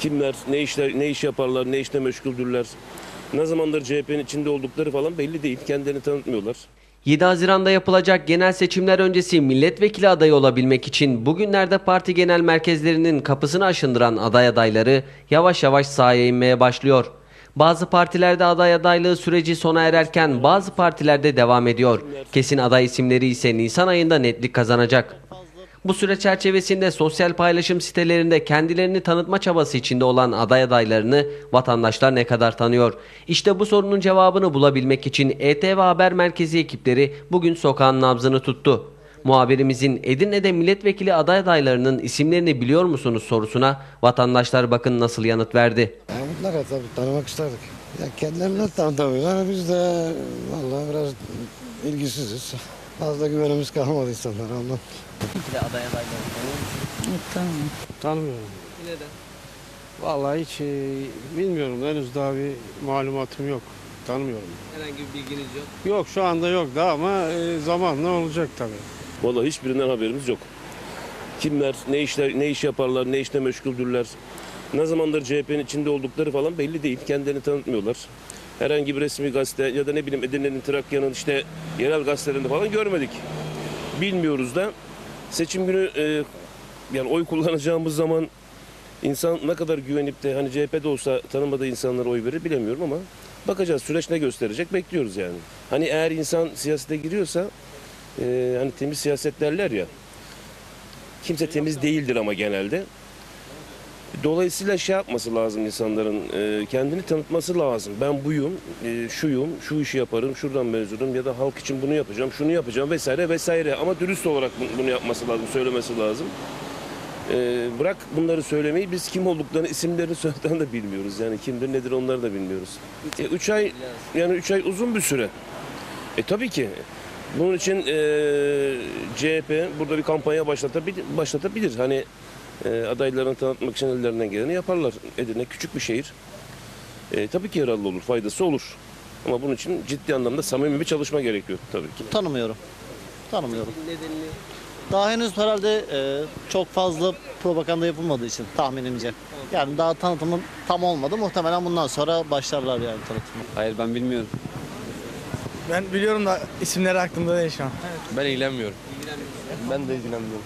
Kimler, ne işler, ne iş yaparlar, ne işle meşguldürler. Ne zamandır CHP'nin içinde oldukları falan belli değil. Kendilerini tanıtmıyorlar. 7 Haziran'da yapılacak genel seçimler öncesi milletvekili adayı olabilmek için bugünlerde parti genel merkezlerinin kapısını aşındıran aday adayları yavaş yavaş sahaya inmeye başlıyor. Bazı partilerde aday adaylığı süreci sona ererken bazı partilerde devam ediyor. Kesin aday isimleri ise Nisan ayında netlik kazanacak. Bu süre çerçevesinde sosyal paylaşım sitelerinde kendilerini tanıtma çabası içinde olan aday adaylarını vatandaşlar ne kadar tanıyor? İşte bu sorunun cevabını bulabilmek için ETV Haber Merkezi ekipleri bugün sokağın nabzını tuttu. Muhabirimizin Edirne'de milletvekili aday adaylarının isimlerini biliyor musunuz sorusuna vatandaşlar bakın nasıl yanıt verdi. Yani mutlaka tabii tanımak isterdik. Ya kendilerini tanıtamıyorlar. Biz de vallahi biraz ilgisiziz. Fazla güvenimiz kalmadı insanlara ondan. aday adayları Tamam. Tanımıyorum. Neden? Vallahi hiç e, bilmiyorum. Henüz daha bir malumatım yok. Tanımıyorum. Herhangi bir bilginiz yok. Yok şu anda yok da ama e, zamanla olacak tabii. Vallahi hiçbirinden haberimiz yok. Kimler, ne işler, ne iş yaparlar, ne işle meşguldürler. Ne zamandır CHP'nin içinde oldukları falan belli değil. Kendilerini tanıtmıyorlar. Herhangi bir resmi gazete ya da ne bileyim Edirne'nin, Trakya'nın işte yerel gazetelerinde falan görmedik. Bilmiyoruz da seçim günü e, yani oy kullanacağımız zaman insan ne kadar güvenip de hani CHP'de olsa tanımadığı insanlara oy verir bilemiyorum ama bakacağız süreç ne gösterecek bekliyoruz yani. Hani eğer insan siyasete giriyorsa e, hani temiz siyaset derler ya. Kimse temiz değildir ama genelde. Dolayısıyla şey yapması lazım insanların, e, kendini tanıtması lazım. Ben buyum, e, şuyum, şu işi yaparım, şuradan mezunum ya da halk için bunu yapacağım, şunu yapacağım vesaire vesaire. Ama dürüst olarak bu- bunu yapması lazım, söylemesi lazım. E, bırak bunları söylemeyi, biz kim olduklarını, isimlerini söyleden de bilmiyoruz. Yani kimdir, nedir onları da bilmiyoruz. E, üç ay, yani üç ay uzun bir süre. E tabii ki. Bunun için e, CHP burada bir kampanya başlatabilir. başlatabilir. Hani e, adaylarını tanıtmak için ellerinden geleni yaparlar. Edirne küçük bir şehir. E, tabii ki yararlı olur, faydası olur. Ama bunun için ciddi anlamda samimi bir çalışma gerekiyor tabii ki. Tanımıyorum. Tanımıyorum. Nedenini Daha henüz herhalde e, çok fazla propaganda yapılmadığı için tahminimce. Yani daha tanıtımın tam olmadı. Muhtemelen bundan sonra başlarlar yani tanıtımı. Hayır ben bilmiyorum. Ben biliyorum da isimleri aklımda değil şu an. Ben ilgilenmiyorum. Ben de ilgilenmiyorum.